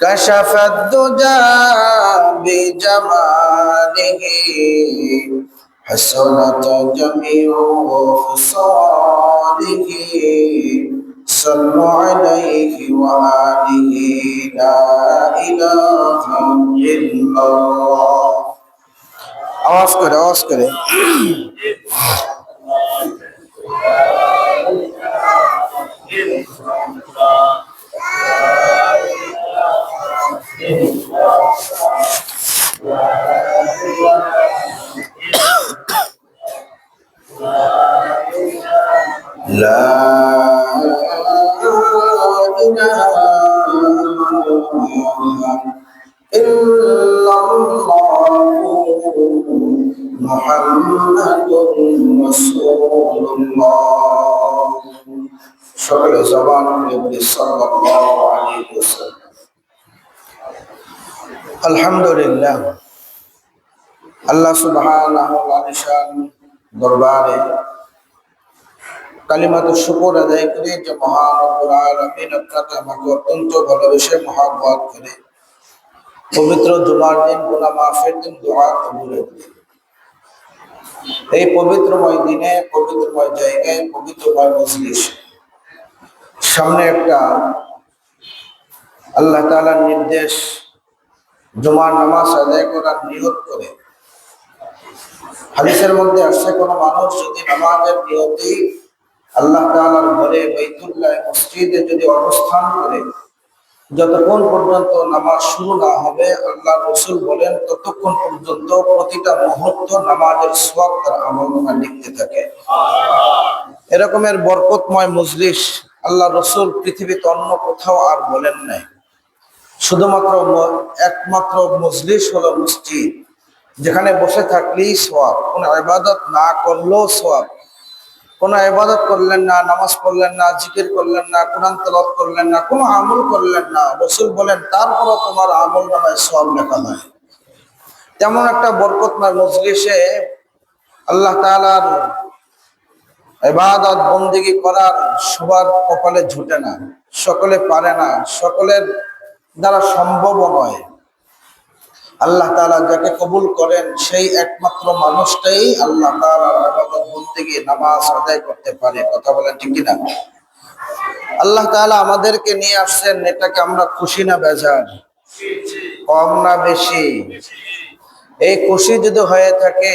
كشف الدجى بجماله حسنت جميع خصاله صلوا عليه وآله لا إله إلا الله আওয়াজ করে আওয়াজ করে لا সকলে জবান নবী সাল্লাল্লাহু আলাইহি ওয়াসাল্লাম। আলহামদুলিল্লাহ। আল্লাহ সুবহানাহু দরবারে শুকর আদায় করে যে মহান আমাকে অত্যন্ত ভালোবেসে করে পবিত্র জুমার দিন, গুনাহ মাফের দিন দোয়া এই পবিত্রময় দিনে, পবিত্রময় জায়গায়, পবিত্রময় মজলিস সামনে একটা আল্লাহ তাআলার নির্দেশ জুমার নামাজ আদায় করার নিয়ত করে। হাদিসের মধ্যে আসছে, কোনো মানুষ যদি নামাজের নিয়তেই আল্লাহ তাআলার ঘরে বাইতুল্লাহ মসজিদে যদি অবস্থান করে, যতক্ষণ পর্যন্ত নামাজ শুরু না হবে, আল্লাহ রসুল বলেন, ততক্ষণ পর্যন্ত প্রতিটা মুহূর্ত নামাজের সোয়াব তার আমলনা লিখতে থাকে। এরকমের বরকতময় মজলিস আল্লাহ রসুল পৃথিবীতে অন্য কোথাও আর বলেন নাই। শুধুমাত্র একমাত্র মজলিস হলো মসজিদ। যেখানে বসে থাকলেই সোয়াব কোনো ইবাদত না করলেও সোয়াব কোনো ইবাদত করলেন না, নামাজ পড়লেন না, জিকির করলেন না, কোরআন তেলাওয়াত করলেন না, কোনো আমল করলেন না। রসুল বলেন, তারপরও তোমার আমল নামায় সব লেখা হয় তেমন একটা বরকতময় মজলিসে আল্লাহ তাআলার এবাদত বন্দিগি করার সবার কপালে ঝুটে না। সকলে পারে না। সকলের দ্বারা সম্ভব নয়। আল্লাহ তাআলা যাকে কবুল করেন, সেই একমাত্র মানুষটাই আল্লাহ ইবাদত বন্দেগী নামাজ আদায় করতে পারে। কথা বলেন ঠিক কিনা? আল্লাহ তাআলা আমাদেরকে নিয়ে আসছেন, এটাকে আমরা খুশি না বেজার? কম না বেশি? এই খুশি যদি হয়ে থাকে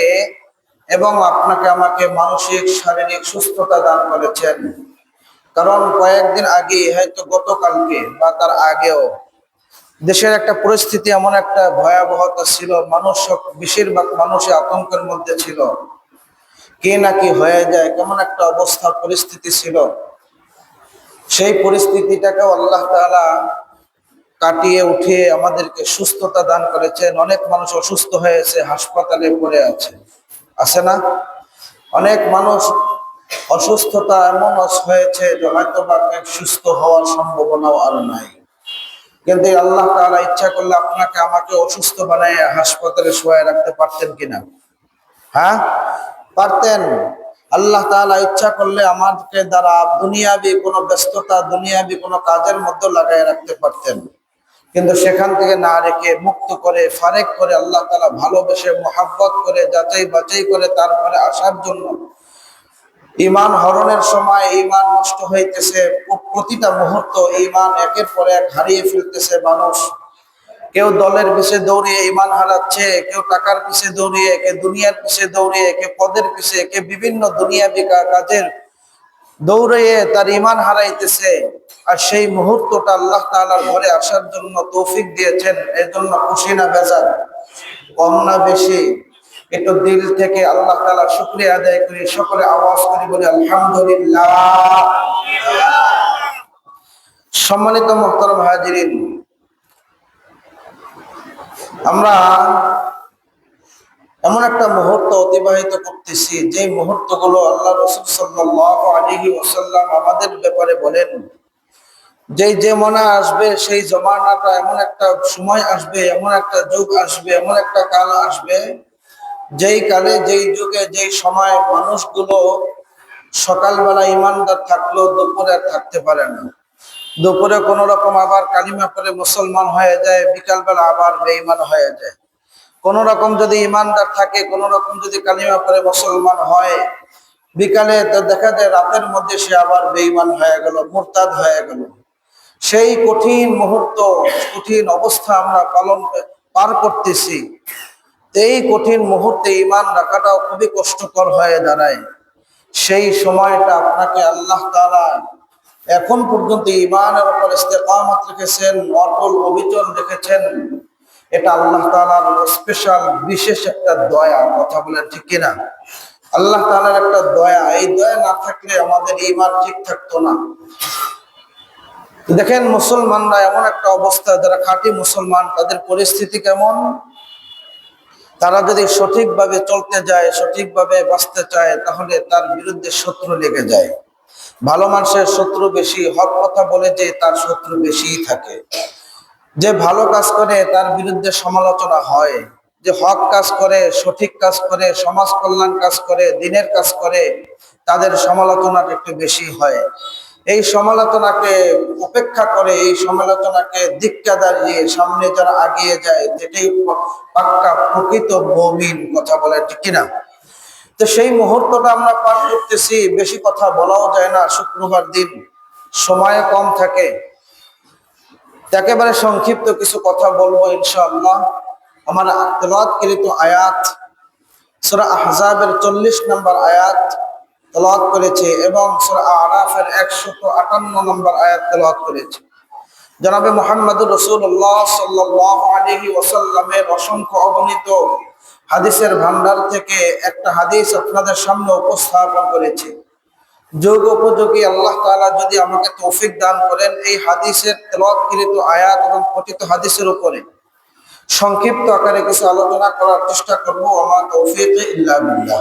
এবং আপনাকে আমাকে মানসিক, শারীরিক সুস্থতা দান করেছেন, কারণ কয়েকদিন আগে হয়তো গতকালকে বা তার আগেও দেশের একটা পরিস্থিতি এমন একটা ভয়াবহতা ছিল, মানুষ বেশিরভাগ মানুষই আতঙ্কের মধ্যে ছিল। কে না কি হয়ে যায়, কেমন একটা অবস্থা, পরিস্থিতি ছিল। সেই পরিস্থিতিটাকেও আল্লাহ তাআলা কাটিয়ে উঠিয়ে আমাদেরকে সুস্থতা দান করেছেন। অনেক মানুষ অসুস্থ হয়েছে, হাসপাতালে পড়ে আছে। আছে না? অনেক মানুষ অসুস্থতা এমন হয়েছে যে হয়তো বা সুস্থ হওয়ার সম্ভাবনাও আর নাই। কিন্তু আল্লাহ তাআলা ইচ্ছা করলে আপনাকে আমাকে অসুস্থ বানায় হাসপাতালে শোয়ায় রাখতে পারতেন কিনা? হ্যাঁ? পারতেন। আল্লাহ তাআলা ইচ্ছা করলে আমাকে দ্বারা দুনিয়াবি কোনো ব্যস্ততা, দুনিয়াবি কোনো কাজের মধ্যে লাগাই রাখতে পারতেন। কিন্তু সেখান থেকে না রেখে মুক্ত করে, ফারেক করে আল্লাহ তালা ভালোবেসে, মোহাব্বত করে যাচাই বাছাই করে তারপরে আসার জন্য ইমান হরণের সময় ইমান নষ্ট হইতেছে। প্রতিটা মুহূর্ত ইমান একের পর এক হারিয়ে ফেলতেছে মানুষ। কেউ দলের পিছে দৌড়িয়ে ইমান হারাচ্ছে, কেউ টাকার পিছে দৌড়িয়ে কে দুনিয়ার পিছে দৌড়িয়ে কে পদের পিছে কে বিভিন্ন দুনিয়া বিকা কাজের দৌড়িয়ে তার ইমান হারাইতেছে। আর সেই মুহূর্তটা আল্লাহ তাআলার ঘরে আসার জন্য তৌফিক দিয়েছেন এর জন্য খুশি না বেজার, কম না বেশি। একটু দিল থেকে আল্লাহ তাআলা শুকরিয়া আদায় করি সকলে আওয়াজ করি বলি, আলহামদুলিল্লাহ। সম্মানিত মোহতারাম হাজিরিন, আমরা এমন একটা মুহূর্ত অতিবাহিত করতেছি যে মুহূর্তগুলো আল্লাহ রসুল সাল্লাল্লাহু আলাইহি ওয়াসাল্লাম আমাদের ব্যাপারে বলেন যে যে মনে আসবে, সেই জমানাটা এমন একটা সময় আসবে, এমন একটা যুগ আসবে, এমন একটা কাল আসবে যেই কালে, যেই যুগে, যেই সময় মানুষগুলো সকালবেলা ইমানদার থাকলেও দুপুরে থাকতে পারে না। দুপুরে কোন রকম আবার কালিমা করে মুসলমান হয়ে যায়, বিকালবেলা আবার বেঈমান হয়ে যায়। কোন রকম যদি ইমানদার থাকে, কোন রকম যদি কালিমা করে মুসলমান হয়, বিকালে তো দেখা যায় রাতের মধ্যে সে আবার বেঈমান হয়ে গেল, মোরতাদ হয়ে গেল। সেই কঠিন মুহূর্ত, কঠিন অবস্থা আমরা পালন, পার করতেছি। এই কঠিন মুহূর্তে ইমান রাখাটাও খুবই কষ্টকর হয়ে দাঁড়ায়। সেই সময়টা আপনাকে আল্লাহ তাআলা এখন পর্যন্ত ইমানের উপর ইস্তেকামত রেখেছেন, অটল অবিচল রেখেছেন। এটা আল্লাহ তাআলার স্পেশাল বিশেষ একটা দয়া, কথা বলেন ঠিক কিনা? আল্লাহ তাআলার একটা দয়া, এই দয়া না থাকলে আমাদের ইমান ঠিক থাকতো না। দেখেন মুসলমানরা এমন একটা অবস্থা, যারা খাঁটি মুসলমান, তাদের পরিস্থিতি কেমন? তারা যদি সঠিকভাবে চলতে যায়, সঠিকভাবে বাঁচতে চায়, তাহলে তার বিরুদ্ধে শত্রু লেগে যায়। ভালো মানুষের শত্রু বেশি, হক কথা বলে যে তার শত্রু বেশিই থাকে। যে ভালো কাজ করে, তার বিরুদ্ধে সমালোচনা হয়। যে হক কাজ করে, সঠিক কাজ করে, সমাজ কল্যাণ কাজ করে, দিনের কাজ করে, তাদের সমালোচনাটা একটু বেশি হয়। এই সমালোচনাকে উপেক্ষা করে, এই সমালোচনাকে দিক্কা দাঁড়িয়ে সামনে যারা আগিয়ে যায় যেটাই পাক্কা প্রকৃত মমিন কথা বলে, ঠিক কিনা? তো সেই মুহূর্তটা আমরা পার করতেছি, বেশি কথা বলাও যায় না, শুক্রবার দিন সময় কম থাকে। একেবারে সংক্ষিপ্ত কিছু কথা বলব, ইনশাআল্লাহ। আমার তেলাওয়াতকৃত আয়াত, সূরা আহজাবের চল্লিশ নম্বর আয়াত তেলাওয়াত করেছে এবং সূরা আরাফের একশত আটান্ন নম্বর আয়াত তেলাওয়াত করেছে। জনাবে মোহাম্মদুর রসুল্লাহ সাল্লাহ আলহি ওসাল্লামের অসংখ্য অগণিত হাদিসের ভান্ডার থেকে একটা হাদিস আপনাদের সামনে উপস্থাপন করেছে। যোগ উপযোগী আল্লাহ তাআলা যদি আমাকে তৌফিক দান করেন এই হাদিসের তেলাওয়াতকৃত আয়াত এবং পঠিত হাদিসের উপরে সংক্ষিপ্ত আকারে কিছু আলোচনা করার চেষ্টা করব। আমার তৌফিক ইল্লা বিল্লাহ।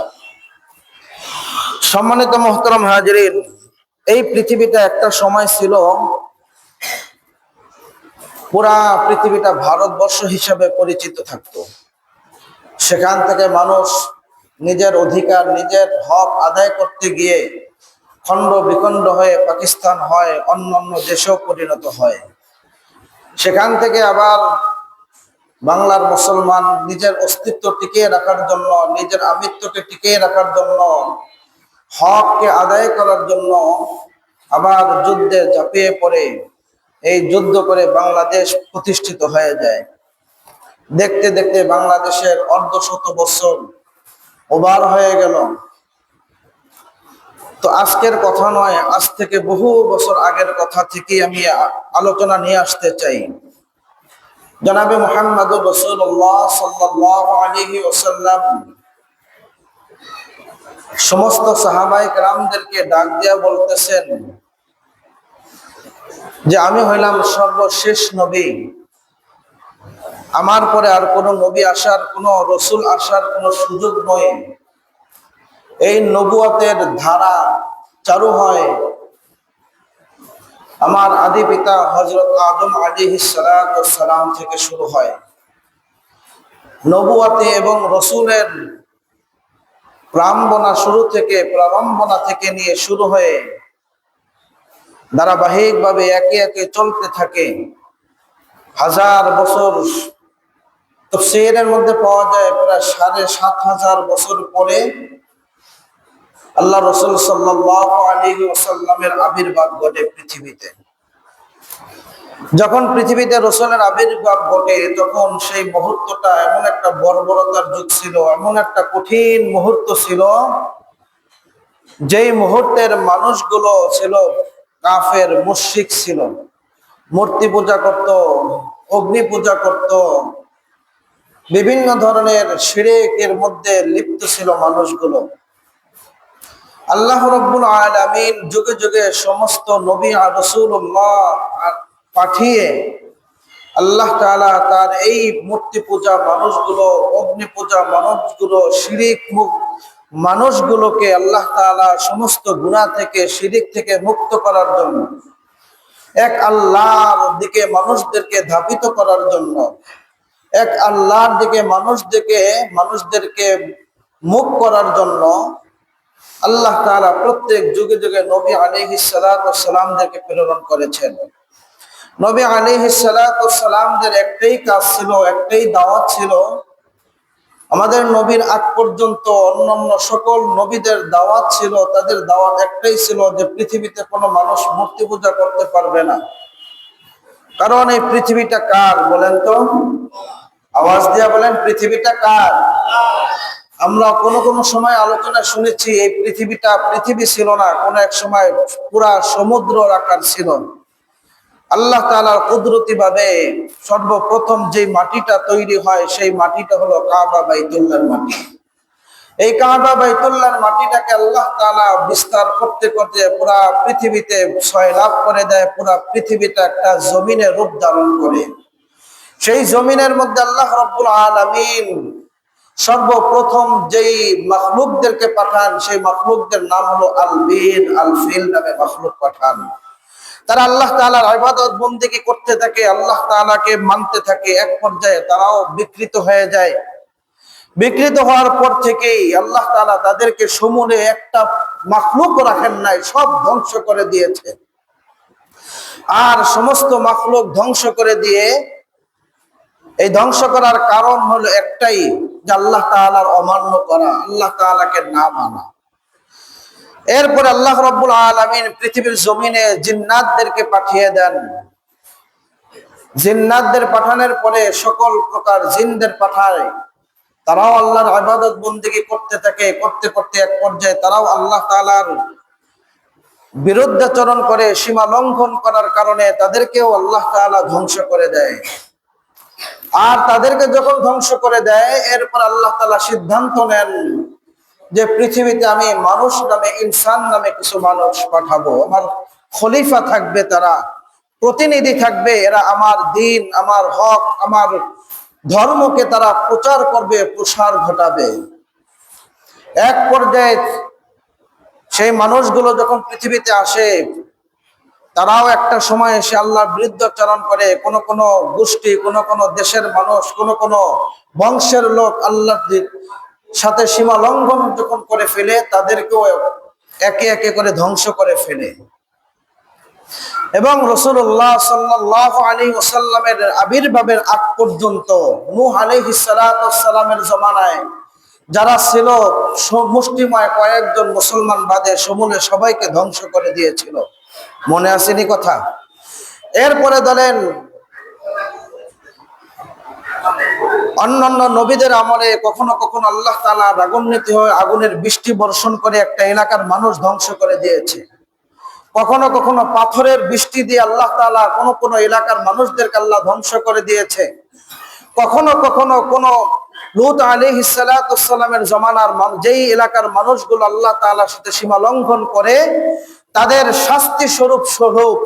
সম্মানিত মোহতরম হাজরিন, এই পৃথিবীটা একটা সময় ছিল, পুরা পৃথিবীটা ভারতবর্ষ হিসাবে পরিচিত থাকতো। সেখান থেকে মানুষ নিজের অধিকার, নিজের হক আদায় করতে গিয়ে খণ্ড বিখণ্ড হয়ে পাকিস্তান হয়, অন্য অন্য দেশেও পরিণত হয়। সেখান থেকে আবার বাংলার মুসলমান নিজের অস্তিত্ব টিকিয়ে রাখার জন্য, নিজের আমিত্বকে টিকিয়ে রাখার জন্য হককে আদায় করার জন্য আবার যুদ্ধে ঝাঁপিয়ে পড়ে, এই যুদ্ধ করে বাংলাদেশ প্রতিষ্ঠিত হয়ে যায়। দেখতে দেখতে বাংলাদেশের অর্ধশত বছর ওভার হয়ে গেল। তো আজকের কথা নয়, আজ থেকে বহু বছর আগের কথা থেকে আমি আলোচনা নিয়ে আসতে চাই। জনাবে মোহাম্মদ রসুল্লাহ সাল্লাহ আলহি ওসাল্লাম সমস্ত সাহাবাই রামদেরকে ডাক দিয়া বলতেছেন যে আমি হইলাম সর্বশেষ নবী। আমার পরে আর কোনো নবী আসার, কোনো রসুল আসার কোনো সুযোগ নয়। এই নবুয়তের ধারা চালু হয় আমার আদি পিতা হজরত আদম আলী সালাম থেকে শুরু হয়। নবুয়াতে এবং রসুলের প্রাম্বনা শুরু থেকে, প্রারম্ভনা থেকে নিয়ে শুরু হয়ে ধারাবাহিকভাবে একে একে চলতে থাকে। হাজার বছর তফসিরের মধ্যে পাওয়া যায় প্রায় সাড়ে সাত হাজার বছর পরে আল্লাহ রসুল সাল্লাহ আলী ওসাল্লামের আবির্ভাব ঘটে পৃথিবীতে। যখন পৃথিবীতে রসুলের আবির্ভাব ঘটে, তখন সেই মুহূর্তটা এমন একটা বর্বরতার যুগ ছিল, এমন একটা কঠিন মুহূর্ত ছিল, যেই মুহূর্তের মানুষগুলো ছিল কাফের মুশিক ছিল। মূর্তি পূজা করত, অগ্নি পূজা করত, বিভিন্ন ধরনের শিরেকের মধ্যে লিপ্ত ছিল মানুষগুলো। আল্লাহ রব্বুল আলমিন যুগে যুগে সমস্ত নবী আর রসুল্লাহ পাঠিয়ে আল্লাহ তালা তার এই মূর্তি পূজা মানুষগুলো, অগ্নি পূজা মানুষগুলো, শিরিক মুখ মানুষগুলোকে আল্লাহ তালা সমস্ত গুণা থেকে, শিরিক থেকে মুক্ত করার জন্য, এক আল্লাহর দিকে মানুষদেরকে ধাবিত করার জন্য, এক আল্লাহর দিকে মানুষদেরকে মানুষদেরকে মুখ করার জন্য আল্লাহ তাআলা প্রত্যেক যুগে যুগে নবী সালাতু সালামদেরকে প্রেরণ করেছেন। নবী আলিহি সালামদের একটাই কাজ ছিল, একটাই দাওয়াত ছিল আমাদের নবীর আগ পর্যন্ত অন্যান্য সকল নবীদের দাওয়াত ছিল, তাদের দাওয়াত একটাই ছিল যে পৃথিবীতে কোনো মানুষ মূর্তি পূজা করতে পারবে না। কারণ এই পৃথিবীটা কার বলেন তো? আওয়াজ দিয়া বলেন, পৃথিবীটা কার? আমরা কোনো কোনো সময় আলোচনা শুনেছি, এই পৃথিবীটা পৃথিবী ছিল না, কোনো এক সময় পুরা সমুদ্র আকার ছিল। আল্লাহ তালার কুদরতি ভাবে সর্বপ্রথম যে মাটিটা তৈরি হয়, সেই মাটিটা হলো কাবা বাইতুল্লার মাটি। এই কাবা বাইতুল্লার মাটিটাকে আল্লাহ তালা বিস্তার করতে করতে পুরা পৃথিবীতে ছয় লাভ করে দেয়, পুরা পৃথিবীটা একটা জমিনে রূপ ধারণ করে। সেই জমিনের মধ্যে আল্লাহ রব্বুল আলমিন সর্বপ্রথম যেই মখলুকদেরকে পাঠান, সেই মখলুকদের নাম হলো আলবিন, আলফিল নামে মখলুক পাঠান। তারা আল্লাহ তালার আবাদত বন্দিকে করতে থাকে, আল্লাহ তালাকে মানতে থাকে। এক পর্যায়ে তারাও বিকৃত হয়ে যায়। বিকৃত হওয়ার পর থেকেই আল্লাহ তালা তাদেরকে সমূলে একটা মাখলুক রাখেন নাই, সব ধ্বংস করে দিয়েছে। আর সমস্ত মাখলুক ধ্বংস করে দিয়ে এই ধ্বংস করার কারণ হলো একটাই, যে আল্লাহ তালার অমান্য করা, আল্লাহ তালাকে না মানা। এরপরে আল্লাহ রব্বুল আলমিন পৃথিবীর জমিনে জিন্নাতদেরকে পাঠিয়ে দেন। জিন্নাতদের পাঠানোর পরে সকল প্রকার জিনদের পাঠায়। তারাও আল্লাহর আবাদত বন্দিগি করতে থাকে, করতে করতে এক পর্যায়ে তারাও আল্লাহ তালার বিরুদ্ধাচরণ করে, সীমা লঙ্ঘন করার কারণে তাদেরকেও আল্লাহ তালা ধ্বংস করে দেয়। আর তাদেরকে যখন ধ্বংস করে দেয়, এরপর আল্লাহ তালা সিদ্ধান্ত নেন যে পৃথিবীতে আমি মানুষ নামে, ইনসান নামে কিছু মানুষ পাঠাবো, আমার খলিফা থাকবে তারা, প্রতিনিধি থাকবে, এরা আমার দিন, আমার হক, আমার ধর্মকে তারা প্রচার করবে, প্রসার ঘটাবে। এক পর্যায়ে সেই মানুষগুলো যখন পৃথিবীতে আসে, তারাও একটা সময় এসে আল্লাহর বিরুদ্ধাচরণ করে, কোন কোন গোষ্ঠী, কোন কোন দেশের মানুষ, কোন কোন বংশের লোক আল্লাহ সাথে সীমা লঙ্ঘন যখন করে ফেলে, তাদেরকেও একে একে করে ধ্বংস করে ফেলে। এবং রসুল্লাহ সাল্লাহ আলী ওসাল্লামের আবির্ভাবের আগ পর্যন্ত, নূহ আলী সালামের জমানায় যারা ছিল মুষ্টিময় কয়েকজন মুসলমান বাদে সমূলে সবাইকে ধ্বংস করে দিয়েছিল। মনে আসেনি কথা? এরপরে ধরেন অন্যান্য নবীদের আমলে কখনো কখনো আল্লাহ তালা রাগান্বিত হয়ে আগুনের বৃষ্টি বর্ষণ করে একটা এলাকার মানুষ ধ্বংস করে দিয়েছে। কখনো কখনো পাথরের বৃষ্টি দিয়ে আল্লাহ তালা কোনো কোনো এলাকার মানুষদেরকে আল্লাহ ধ্বংস করে দিয়েছে। কখনো কখনো কোনো লুত আলী হিসালামের জমানার যেই এলাকার মানুষগুলো আল্লাহ তালার সাথে সীমা লঙ্ঘন করে, তাদের শাস্তি স্বরূপ স্বরূপ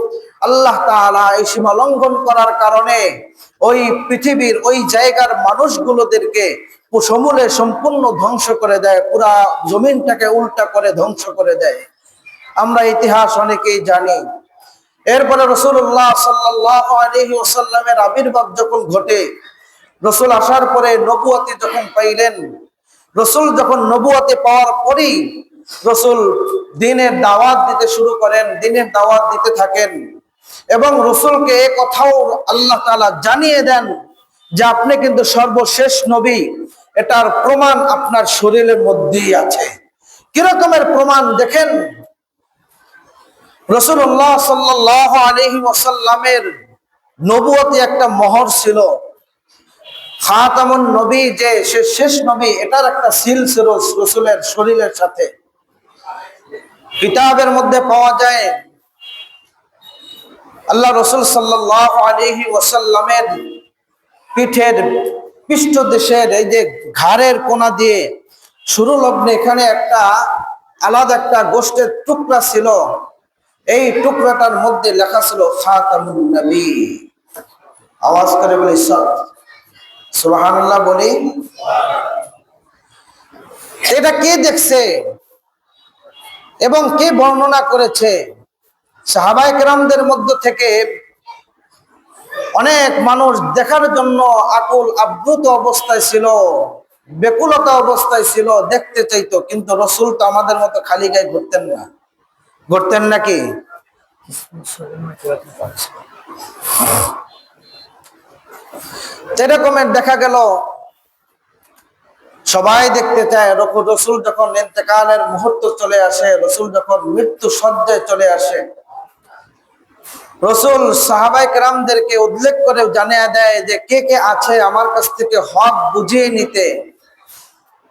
আল্লাহ তালা এই সীমা লঙ্ঘন করার কারণে ওই পৃথিবীর ওই জায়গার মানুষগুলোদেরকে সমূলে সম্পূর্ণ ধ্বংস করে দেয়, পুরা জমিনটাকে উল্টা করে ধ্বংস করে দেয়। আমরা ইতিহাস অনেকেই জানি। এরপরে রসুল্লাহ সাল্লাহ ওসাল্লামের আবির্ভাব যখন ঘটে, রসুল আসার পরে নবুয়াতি যখন পাইলেন, রসুল যখন নবুয়াতে পাওয়ার পরই রসুল দিনের দাওয়াত দিতে শুরু করেন, দিনের দাওয়াত দিতে থাকেন। এবং রসুলকে এ কথাও আল্লাহ তালা জানিয়ে দেন যে আপনি কিন্তু সর্বশেষ নবী। এটার প্রমাণ আপনার শরীরের মধ্যেই আছে। কিরকমের প্রমাণ দেখেন? রসুল্লাহ সাল্লাহ আলহি ওসাল্লামের নবুয়তি একটা মহর ছিল। নবী যে সে শেষ নবী, এটার একটা সিল ছিল রসুলের শরীরের সাথে। কিতাবের মধ্যে পাওয়া যায় আল্লাহ রসুল সাল্লাহ আলহি ওসাল্লামের পিঠের পৃষ্ঠ দেশের এই যে ঘাড়ের কোনা দিয়ে শুরু লগ্নে এখানে একটা আলাদা একটা গোষ্ঠের টুকরা ছিল। এই টুকরাটার মধ্যে লেখা ছিল আওয়াজ করে বলি সব সুবহানাল্লাহ বলি, এটা কে দেখছে এবং কে বর্ণনা করেছে? সাহাবাই কেরামদের মধ্য থেকে অনেক মানুষ দেখার জন্য আকুল আব্রুত অবস্থায় ছিল বেকুলতা অবস্থায় ছিল, দেখতে চাইতো, কিন্তু রসুল তো আমাদের মতো খালি গায়ে ঘুরতেন না। ঘুরতেন নাকি এরকমের দেখা গেল, সবাই দেখতে চায় রসুল যখন ইন্তেকালের মুহূর্ত চলে আসে, রসুল যখন মৃত্যু সজ্জায় চলে আসে রসুল সাহাবাই রামদেরকে উল্লেখ করে জানিয়ে দেয় যে কে কে আছে আমার কাছ থেকে হক বুঝিয়ে নিতে।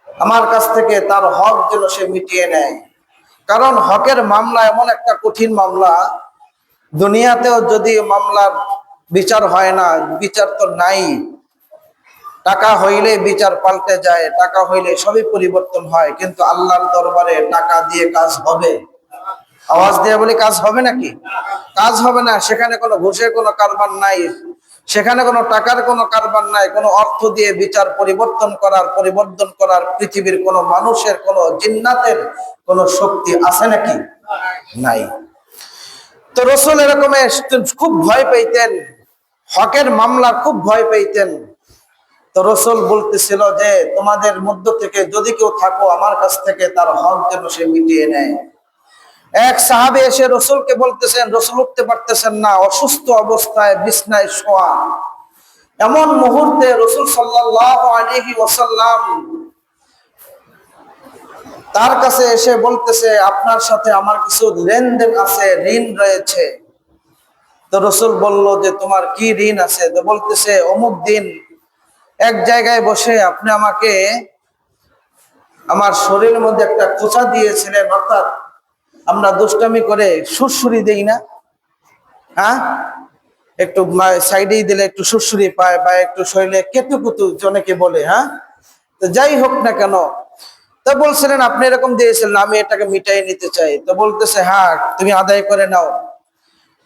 আমার কাছ থেকে তার হক যেন সে মিটিয়ে নেয়। কারণ হকের মামলা এমন একটা কঠিন মামলা। দুনিয়াতেও যদি মামলার বিচার হয় না, বিচার তো নাই। টাকা হইলে বিচার পাল্টে যায়, টাকা হইলে সবই পরিবর্তন হয়। কিন্তু আল্লাহর দরবারে টাকা দিয়ে কাজ হবে। আওয়াজ দিয়ে বলে, কাজ হবে নাকি? কাজ হবে না, সেখানে কোনো ঘুষের কোনো কারবার নাই। সেখানে কোনো টাকার কোনো কারবার নাই। কোনো অর্থ দিয়ে বিচার পরিবর্তন করার পরিবর্তন করার পৃথিবীর কোনো মানুষের, কোনো জিন্নাতের কোনো শক্তি আছে নাকি? নাই। তো রসুল এরকম খুব ভয় পেতেন। হকের মামলা খুব ভয় পেতেন। তো রসুল বলতেছিল যে, তোমাদের মধ্য থেকে যদি কেউ থাকো, আমার কাছ থেকে তার হক যেন সে মিটিয়ে নেয়। এক সাহাবে এসে রসুলকে বলতেছেন, রসুল উঠতে পারতেছেন না, অসুস্থ অবস্থায় বিছনায় শোয়া। এমন মুহূর্তে রসুল সাল্লাহ আলিহি ওসাল্লাম তার কাছে এসে বলতেছে, আপনার সাথে আমার কিছু লেনদেন আছে, ঋণ রয়েছে। তো রসুল বলল যে, তোমার কি ঋণ আছে? তো বলতেছে, অমুক দিন এক জায়গায় বসে আপনি আমাকে আমার শরীরের মধ্যে একটা খোঁচা দিয়েছিলেন, অর্থাৎ আমরা দুষ্টামি করে সুরসুরি দেই না। হ্যাঁ? একটু সাইডেই দিলে একটু সুরসুরি পায় বা একটু শরীরে কেতু কুতু অনেকে বলে হ্যাঁ? তো যাই হোক না কেন, তো বলছিলেন, আপনি এরকম দিয়েছিলেন, আমি এটাকে মিটাই নিতে চাই। তো বলতেছে হ্যাঁ তুমি আদায় করে নাও।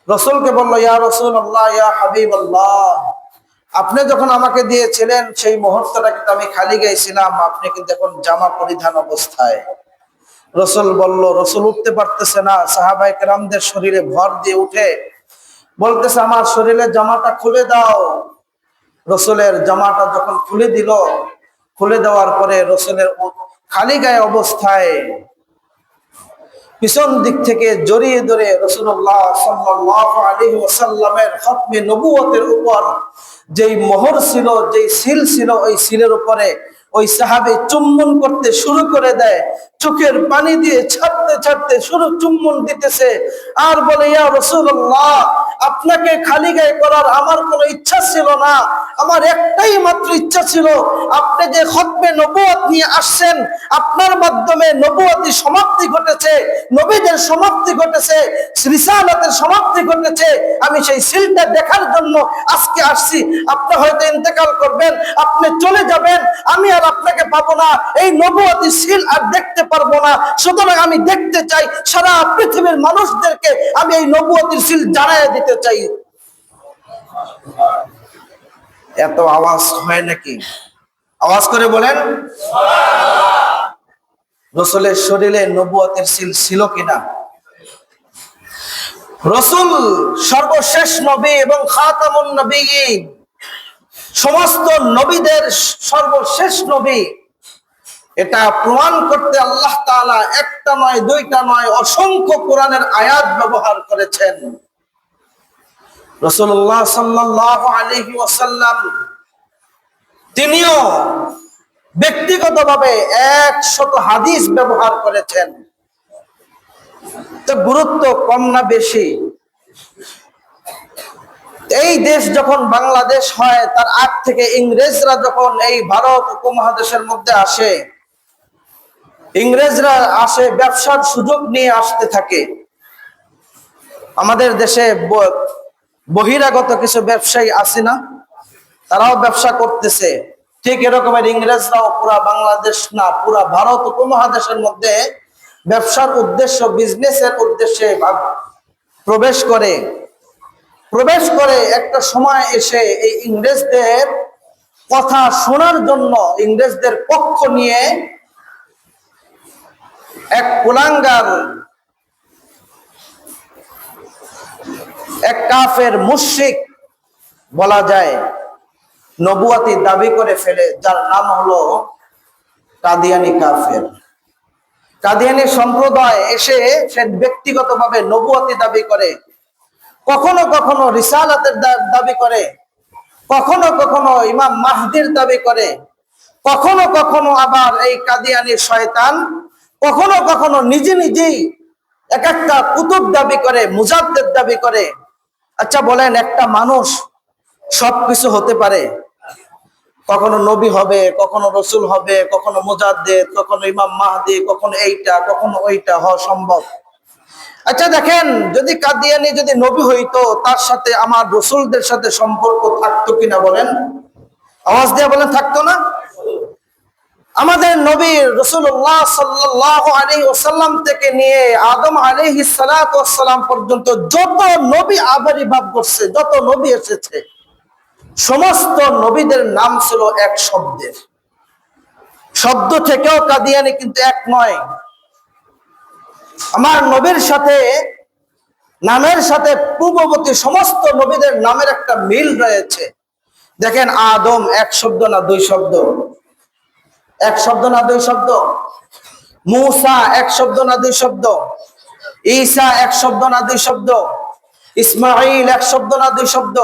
রসুলকে বলল, ইয়া রসুল আল্লাহ ইয়া হাবিব আল্লাহ আপনি যখন আমাকে দিয়েছিলেন, সেই মুহূর্তটা কিন্তু আমি খালি গাইছিলাম, আপনি কিন্তু এখন জামা পরিধান অবস্থায়। রসুল বলল, রসুল উঠতে পারতেছে না, সাহাবাই কেরামদের শরীরে ভর দিয়ে উঠে। বলতেছে, আমার শরীরে জামাটা খুলে দাও। রসুলের জামাটা যখন খুলে দিল, খুলে দেওয়ার পরে রসুলের খালি গায়ে অবস্থায় পিছন দিক থেকে জড়িয়ে ধরে রসুল্লাহ উপর যেই মোহর ছিল, যেই সিল ছিল, ওই সিলের উপরে ওই সাহাবি চুম্বন করতে শুরু করে দেয়। চোখের পানি দিয়ে ছাড়তে ছাড়তে শুরু চুম্বন দিতেছে। আর বলে, ইয়া রসুল্লাহ আপনাকে খালি গায়ে করার আমার কোনো ইচ্ছা ছিল না। আমার একটাই মাত্র ইচ্ছা ছিল, আপনি যে খতমে নবুয়াত নিয়ে আসছেন, আপনার মাধ্যমে নবুয়াতি সমাপ্তি ঘটেছে, নবীদের সমাপ্তি ঘটেছে, রিসালাতের সমাপ্তি ঘটেছে। আমি সেই সিলটা দেখার জন্য আজকে আসছি। আপনি হয়তো ইন্তেকাল করবেন, আপনি চলে যাবেন, আমি আর আপনাকে পাবো না। এই নবুয়াতি সিল আর দেখতে পারব না। সুতরাং আমি দেখতে চাই সারা পৃথিবীর মানুষদেরকে আমি এই নবুয়াতির সিল জানাই দিতে চাই। এত আওয়াজ হয় নাকি? আওয়াজ করে বলেন। রসুলের শরীরে নবুয়াতের সিল ছিল কিনা? রসুল সর্বশেষ নবী এবং খাতামুন নবী সমস্ত নবীদের সর্বশেষ নবী। এটা প্রমাণ করতে আল্লাহ তাআলা একটা নয়, দুইটা নয়, অসংখ্য কোরআনের আয়াত ব্যবহার করেছেন। রসুল্লাহ সাল্লাহ আলহি ওসাল্লাম তিনিও ব্যক্তিগতভাবে একশত হাদিস ব্যবহার করেছেন। তো গুরুত্ব কম না বেশি? এই দেশ যখন বাংলাদেশ হয়, তার আগ থেকে ইংরেজরা যখন এই ভারত উপমহাদেশের মধ্যে আসে, ইংরেজরা আসে ব্যবসার সুযোগ নিয়ে আসতে থাকে। আমাদের দেশে বহিরাগত কিছু ব্যবসায়ী আছে না? তারাও ব্যবসা করতেছে। ঠিক এরকমের ইংরেজরাও পুরা বাংলাদেশ না, পুরা ভারত উপমহাদেশের মধ্যে ব্যবসার উদ্দেশ্য বিজনেসের উদ্দেশ্যে প্রবেশ করে। প্রবেশ করে একটা সময় এসে এই ইংরেজদের কথা শোনার জন্য, ইংরেজদের পক্ষ নিয়ে এক কুলাঙ্গার এক কাফের মুশিক বলা যায়, নবুয়াতি দাবি করে ফেলে, যার নাম হলো কাদিয়ানি কাফের। কাদিয়ানি সম্প্রদায় এসে সে ব্যক্তিগতভাবে নবুয়াতি দাবি করে। কখনো কখনো রিসালাতের দাবি করে। কখনো কখনো ইমাম মাহদির দাবি করে। কখনো কখনো আবার এই কাদিয়ানির শয়তান কখনো কখনো নিজে নিজেই এক একটা কুতুব দাবি করে মুজাদ্দের দাবি করে। আচ্ছা বলেন, একটা মানুষ সবকিছু হতে পারে? কখনো নবী হবে, কখনো রসুল হবে, কখনো মুজাদ্দেদ, কখনো ইমাম মাহদি, কখনো এইটা, কখনো ওইটা, হওয়া সম্ভব। আচ্ছা দেখেন, যদি কাদিয়ানি যদি নবী হইতো, তার সাথে আমার রসুলদের সাথে সম্পর্ক থাকতো কিনা বলেন? আওয়াজ দিয়ে বলেন, থাকতো না? আমাদের নবী রসুল্লাহ সাল্লাহ আলী ওসাল্লাম থেকে নিয়ে আদম আলী সালাম পর্যন্ত যত নবী আবির্ভাব করছে, যত নবী এসেছে, সমস্ত নবীদের নাম ছিল এক শব্দের। শব্দ থেকেও কাদিয়ানি কিন্তু এক নয়। আমার নবীর সাথে, নামের সাথে পূর্ববর্তী সমস্ত নবীদের নামের একটা মিল রয়েছে। দেখেন আদম এক শব্দ না দুই শব্দ? এক শব্দ না, দুই শব্দ। মুসা, এক শব্দ না, দুই শব্দ। ঈসা, এক শব্দ না, দুই শব্দ। ইসমাইল এক শব্দ না, দুই শব্দ।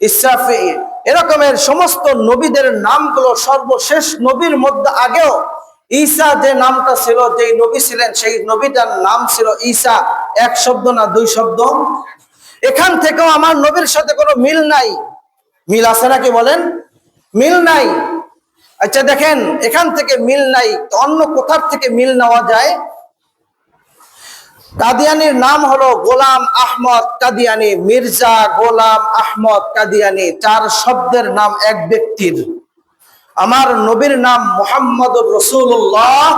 ইসরাফিল, এরকমের সমস্ত নবীদের নামগুলো সর্বশেষ নবীর মধ্যে আগেও ঈসা যে নামটা ছিল যে নবী ছিলেন, সেই নবীটার নাম ছিল ঈসা, এক শব্দ না, দুই শব্দ। এখান থেকেও আমার নবীর সাথে কোনো মিল নাই। মিল আছে নাকি বলেন? মিল নাই। আচ্ছা দেখেন, এখান থেকে মিল নাই অন্য কোথার থেকে মিল নেওয়া যায়? কাদিয়ানির নাম হলো গোলাম আহমদ কাদিয়ানি, মির্জা গোলাম আহমদ কাদিয়ানি, চার শব্দের নাম এক ব্যক্তির। আমার নবীর নাম মোহাম্মদ রসুল্লাহ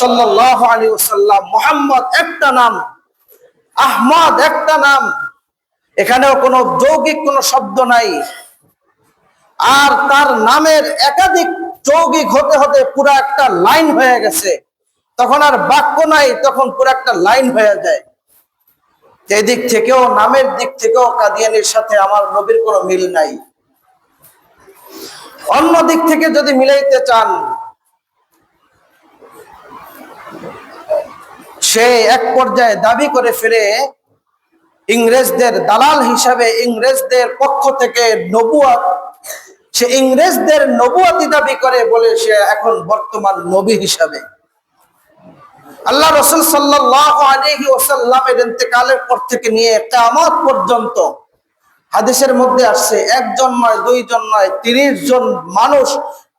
সাল্লাহ আলী সাল্লাম মোহাম্মদ একটা নাম, আহমদ একটা নাম। এখানেও কোনো যৌগিক কোনো শব্দ নাই। আর তার নামের একাধিক যৌগিক হতে হতে পুরো একটা লাইন হয়ে গেছে। তখন আর বাক্য নাই, তখন পুরো একটা লাইন হয়ে যায়। এদিক থেকেও, নামের দিক থেকেও কাদিয়ানির সাথে আমার নবীর কোনো মিল নাই। অন্য দিক থেকে যদি মিলাইতে চান, সে এক পর্যায়ে দাবি করে ফিরে ইংরেজদের দালাল হিসাবে ইংরেজদের পক্ষ থেকে নবুয়াত সে ইংরেজদের নবুয়াতি দাবি করে বলে সে এখন বর্তমান নবী হিসাবে। আল্লাহ রসুল সাল্লাহ আলহি ওসাল্লামের ইন্তেকালের পর থেকে নিয়ে কামত পর্যন্ত হাদিসের মধ্যে আসছে, একজন নয়, দুইজন নয়, তিরিশ জন মানুষ,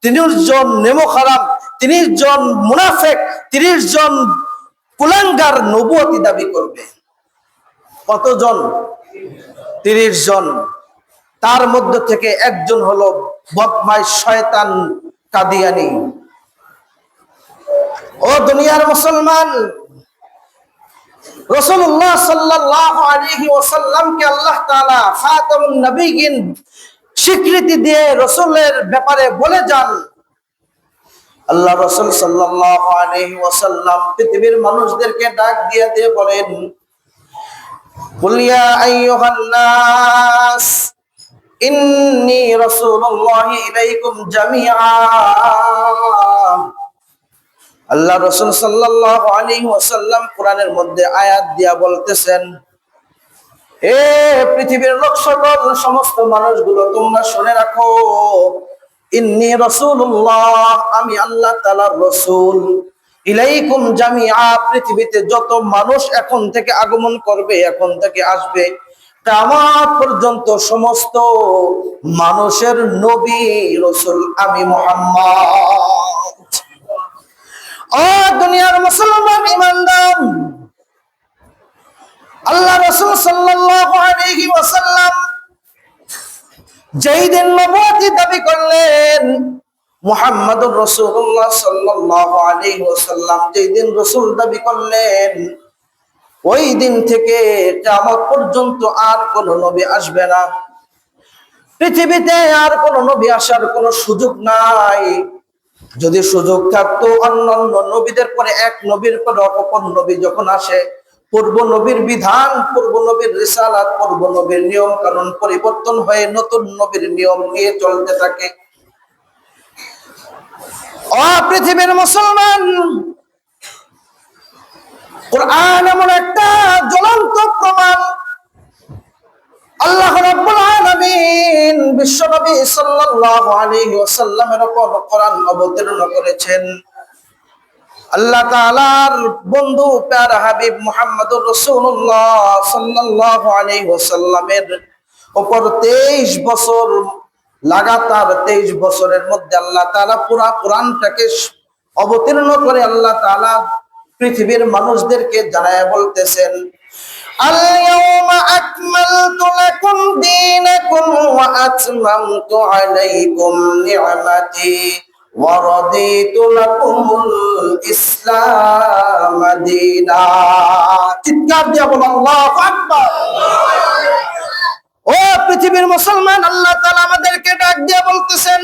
তিরিশ জন নেমো খারাম তিরিশ জন মুনাফেক, তিরিশ জন কুলাঙ্গার নবুয়তি দাবি করবে। কতজন? তিরিশ জন। তার মধ্যে থেকে একজন হলো বদমাই শয়তান কাদিয়ানি। ও দুনিয়ার মুসলমান রসুল্লাহ সাল্লাহ আলহি ওসাল্লামকে আল্লাহ তালা খাতামুন নবীগিন স্বীকৃতি দিয়ে রসুলের ব্যাপারে বলে যান, আল্লাহ রসুল সাল্লাহ ওসাল্লাম পৃথিবীর মানুষদেরকে ডাক দিয়ে দিয়ে বলেন বলিয়া আইয়ুহান ইন্নি রাসূলুল্লাহি ইলাইকুম জামিআ। আল্লাহ রাসূল সাল্লাল্লাহু আলাইহি ওয়াসাল্লাম কোরআনের মধ্যে আয়াত দিয়া বলতেছেন, এ পৃথিবীর লোক সকল, সমস্ত মানুষগুলো তোমরা শুনে রাখো, ইন্নি রাসূলুল্লাহ, আমি আল্লাহ তাআলার রাসূল। ইলাইকুম জামিআ, পৃথিবীতে যত মানুষ এখন থেকে আগমন করবে, এখন থেকে আসবে কামাত পর্যন্ত সমস্ত মানুষের নবী রসুল আমি মোহাম্মদ। ও দুনিয়ার মুসলমান ইমানদার আল্লাহ রসুল ওয়াসাল্লাম যেই দিন নবুয়তি দাবি করলেন, মুহাম্মাদুর রাসূলুল্লাহ সাল্লাল্লাহু আলাইহি ওয়াসাল্লাম, যেই দিন রাসূল দাবি করলেন ওই দিন থেকে কিয়ামত পর্যন্ত আর কোন নবী আসবে না। পৃথিবীতে আর কোন নবী আসার কোনো সুযোগ নাই। যদি সুযোগ থাকতো, অন্যান্য নবীদের পরে এক নবীর পরে অপর নবী যখন আসে, পূর্ব নবীর বিধান, পূর্ব নবীর রিসালাত, পূর্ব নবীর নিয়ম কানুন পরিবর্তন হয়ে নতুন নবীর নিয়ম নিয়ে চলতে থাকে। ও পৃথিবীর মুসলমান কোরআন এমন একটা জ্বলন্ত প্রমাণ। আল্লাহ রাব্বুল আলামিন বিশ্বনবী সাল্লাল্লাহু আলাইহি ওয়াসাল্লামের উপর কোরআন অবতীর্ণ করেছেন। আল্লাহ তাআলার বন্ধু, প্যারা হাবিব মুহাম্মদুর রাসূলুল্লাহ সাল্লাল্লাহু আলাইহি ওয়াসাল্লামের উপর 23 বছর, লাগাতার 23 বছরের মধ্যে আল্লাহ তাআলা পুরা কোরআনটাকে অবতীর্ণ করে আল্লাহ তাআলা পৃথিবীর মানুষদেরকে জানায় বলতেছেন اليوم أكملت لكم دينكم وأتممت عليكم نعمتي ورضيت لكم الإسلام دينا চিৎকার দিয়া বল আল্লাহু আকবার ও পৃথিবীর মুসলমান আল্লাহ তাআলা আমাদেরকে ডাক দিয়ে বলতেছেন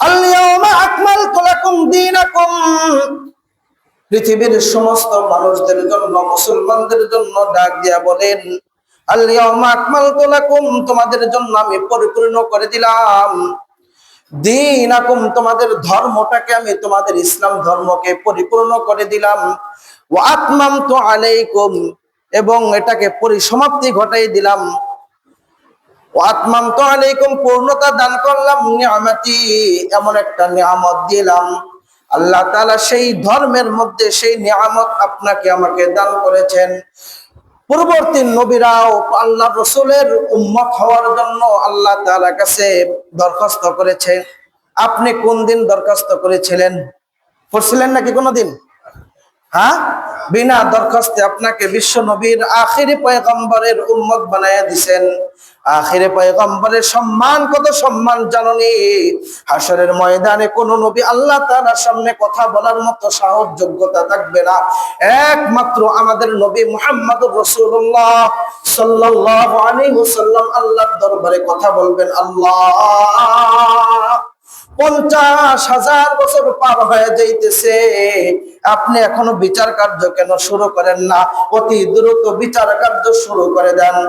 আল-ইয়াওমা আকমালতু লাকুম দীনাকুম পৃথিবীর সমস্ত মানুষদের জন্য, মুসলমানদের জন্য ডাক দিয়া বলেন তোমাদের জন্য আমি পরিপূর্ণ করে দিলাম। দিনাকুম, তোমাদের ধর্মটাকে আমি তোমাদের ইসলাম ধর্মকে পরিপূর্ণ করে দিলাম। ওয়া আতমামতু আলাইকুম, এবং এটাকে পরিসমাপ্তি ঘটাই দিলাম। ওয়া আতমামতু আলাইকুম, পূর্ণতা দান করলাম, নিয়ামতি, এমন একটা নিয়ামত দিলাম। আল্লাহ তালা সেই ধর্মের মধ্যে সেই নিয়ামত আপনাকে আমাকে দান করেছেন। পূর্ববর্তী নবীরাও আল্লাহ রসুলের উম্মত হওয়ার জন্য আল্লাহ তাআলার কাছে দরখাস্ত করেছে আপনি কোন দিন দরখাস্ত করেছিলেন? করছিলেন নাকি কোনোদিন? হ্যাঁ? বিনা দরখাস্তে আপনাকে বিশ্ব নবীর আখিরি পয়গম্বরের উম্মত বানায়া দিছেন। আখিরে পয়গম্বরের সম্মান, কত সম্মান জাননি। হাসরের ময়দানে কোন নবী আল্লাহ তাআলার সামনে কথা বলার মতো সাহস, যোগ্যতা থাকবে না। একমাত্র আমাদের নবী মুহাম্মদুর রাসূলুল্লাহ সাল্লাল্লাহু আলাইহি ওয়াসাল্লাম আল্লাহর দরবারে কথা বলবেন, আল্লাহ, পঞ্চাশ হাজার বছর পার হয়ে যাইতেছে। আপনি এখনও বিচার কার্য কেন শুরু করেন না? অতি দ্রুত বিচার কার্য শুরু করে দেন।